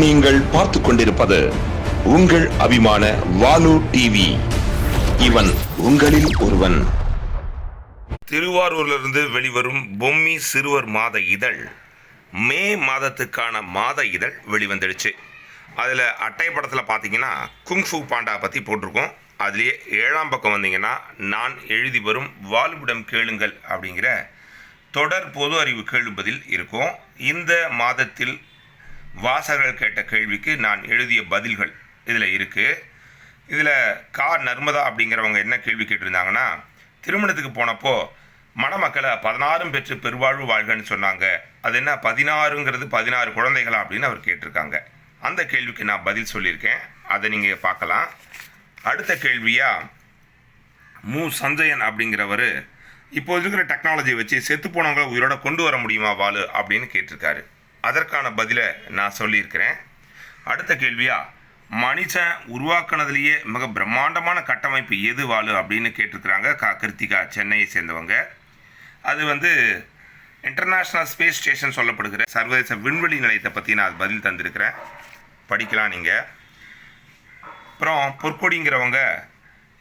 நீங்கள் பார்த்து கொண்டிருப்பது உங்கள் அபிமான வாலு டிவி இவன் உங்களில் ஒருவன். திருவாரூரிலிருந்து வெளிவரும் பொம்மி சிறுவர் மாத இதழ் மே மாதத்துக்கான மாத இதழ் வெளிவந்துடுச்சு. அதில் அட்டை படத்தில் பார்த்தீங்கன்னா குங்ஃபு பாண்டா பற்றி போட்டிருக்கோம். அதுலேயே ஏழாம் பக்கம் வந்தீங்கன்னா நான் எழுதி வரும் வாழ்விடம் கேளுங்கள் அப்படிங்கிற தொடர் பொது அறிவு கேள்வி பதில் இருக்கும். இந்த மாதத்தில் வாசகர்கள் கேட்ட கேள்விக்கு நான் எழுதிய பதில்கள் இதில் இருக்குது இதில் கா. நர்மதா அப்படிங்கிறவங்க என்ன கேள்வி கேட்டிருந்தாங்கன்னா திருமணத்துக்கு போனப்போ மணமக்களை பதினாறும் பெற்று பெருவாழ்வு வாழ்கன்னு சொன்னாங்க. அது என்ன பதினாறுங்கிறது பதினாறு குழந்தைகளா அப்படின்னு அவர் கேட்டிருக்காங்க. அந்த கேள்விக்கு நான் பதில் சொல்லியிருக்கேன். அதை நீங்கள் பார்க்கலாம். அடுத்த கேள்வியாக மு. சஞ்சயன் அப்படிங்கிறவர் இப்போ இருக்கிற டெக்னாலஜியை வச்சு செத்து போனவங்களை உயிரோட கொண்டு வர முடியுமா வாழு அப்படின்னு கேட்டிருக்காரு. அதற்கான பதிலை நான் சொல்லியிருக்கிறேன். அடுத்த கேள்வியா மனுஷன் உருவாக்குனதுலேயே மிக பிரம்மாண்டமான கட்டமைப்பு எது வாலு அப்படின்னு கேட்டிருக்கிறாங்க கா கிருத்திகா சென்னையை சேர்ந்தவங்க. அது வந்து இன்டர்நேஷ்னல் ஸ்பேஸ் ஸ்டேஷன் சொல்லப்படுகிற சர்வதேச விண்வெளி நிலையத்தை பற்றி நான் பதில் தந்திருக்கிறேன். படிக்கலாம் நீங்கள் அப்புறம் பொற்கொடிங்கிறவங்க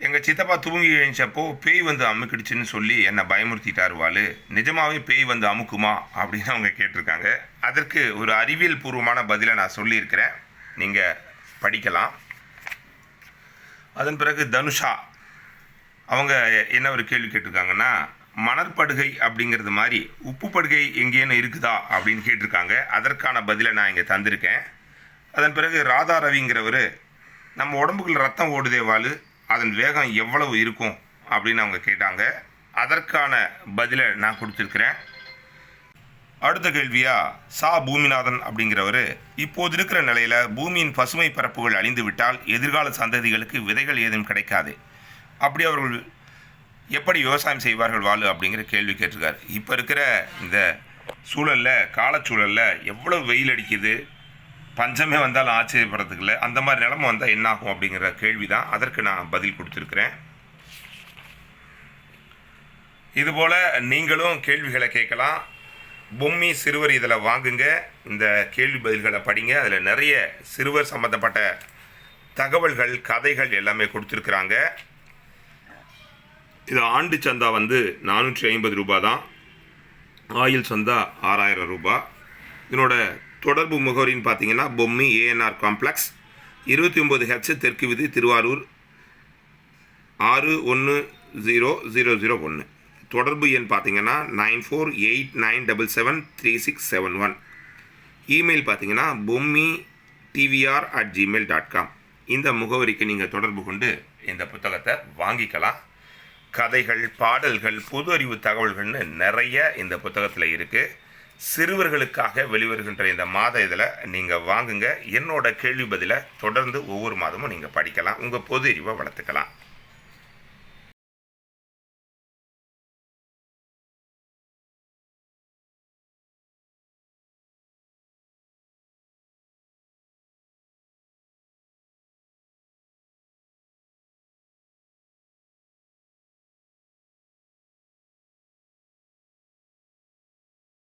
எங்கள் சித்தப்பா தூங்கி எழுந்தப்போ பேய் வந்து அமுக்கிடுச்சுன்னு சொல்லி என்னை பயமுறுத்திட்டார் வாளு. நிஜமாகவே பேய் வந்து அமுக்குமா அப்படின்னு அவங்க கேட்டிருக்காங்க. அதற்கு ஒரு அறிவியல் பூர்வமான பதிலை நான் சொல்லியிருக்கிறேன். நீங்கள் படிக்கலாம். அதன் பிறகு தனுஷா அவங்க என்ன ஒரு கேள்வி கேட்டிருக்காங்கன்னா மணற்படுகை அப்படிங்கிறது மாதிரி உப்பு படுகை எங்கேன்னு இருக்குதா அப்படின்னு கேட்டிருக்காங்க. அதற்கான பதிலை நான் இங்கே தந்திருக்கேன். அதன் பிறகு ராதா ரவிங்கிறவர் நம்ம உடம்புக்குள்ள ரத்தம் ஓடுதே வாழ் அதன் வேகம் எவ்வளவு இருக்கும் அப்படின்னு அவங்க கேட்டாங்க. அதற்கான பதிலை நான் கொடுத்துருக்கிறேன். அடுத்த கேள்வியா சா பூமிநாதன் அப்படிங்கிறவர் இப்போது இருக்கிற நிலையில் பூமியின் பசுமை பரப்புகள் அழிந்து விட்டால் எதிர்கால சந்ததிகளுக்கு விதைகள் ஏதும் கிடைக்காது. அப்படி அவர்கள் எப்படி விவசாயம் செய்வார்கள் வாழு அப்படிங்கிற கேள்வி கேட்டிருக்காரு. இப்போ இருக்கிற இந்த சூழலில் காலச்சூழலில் எவ்வளோ வெயில் அடிக்குது பஞ்சமே வந்தாலும் ஆச்சரியப்படுறதுக்கு இல்லை அந்த மாதிரி நிலமை வந்தால் என்னாகும் அப்படிங்கிற கேள்வி தான் அதற்கு நான் பதில் கொடுத்துருக்குறேன். இதுபோல் நீங்களும் கேள்விகளை கேட்கலாம். பொம்மி சிறுவர் இதில் வாங்குங்க. இந்த கேள்வி பதில்களை படிங்க. அதில் நிறைய சிறுவர் சம்மந்தப்பட்ட தகவல்கள் கதைகள் எல்லாமே கொடுத்துருக்குறாங்க. இது ஆண்டு சந்தா வந்து நானூற்றி ஐம்பது ரூபா தான். ஆயில் சந்தா ஆறாயிரம் ரூபாய். இதனோட தொடர்பு முகவரின்னு பார்த்தீங்கன்னா பொம்மி ஏஎன்ஆர் காம்ப்ளெக்ஸ் இருபத்தி ஒம்பது ஹெச் தெற்கு விதி திருவாரூர். ஆறு ஒன்று ஜீரோ ஜீரோ ஜீரோ ஒன்று. தொடர்பு எண் பார்த்தீங்கன்னா nine four eight nine double seven three six seven one. Email பார்த்தீங்கன்னா Bommi TVR at Gmail dot com இந்த முகவரிக்கு நீங்கள் தொடர்பு கொண்டு இந்த புத்தகத்தை வாங்கிக்கலாம். கதைகள் பாடல்கள் பொது அறிவு தகவல்கள்னு நிறைய இந்த புத்தகத்தில் இருக்குது சிறுவர்களுக்காக வெளிவருகின்ற இந்த மாத இதில் நீங்கள் வாங்குங்க. என்னோட கேள்வி பதிலை தொடர்ந்து ஒவ்வொரு மாதமும் நீங்கள் படிக்கலாம். உங்கள் பொது அறிவை வளர்த்துக்கலாம்.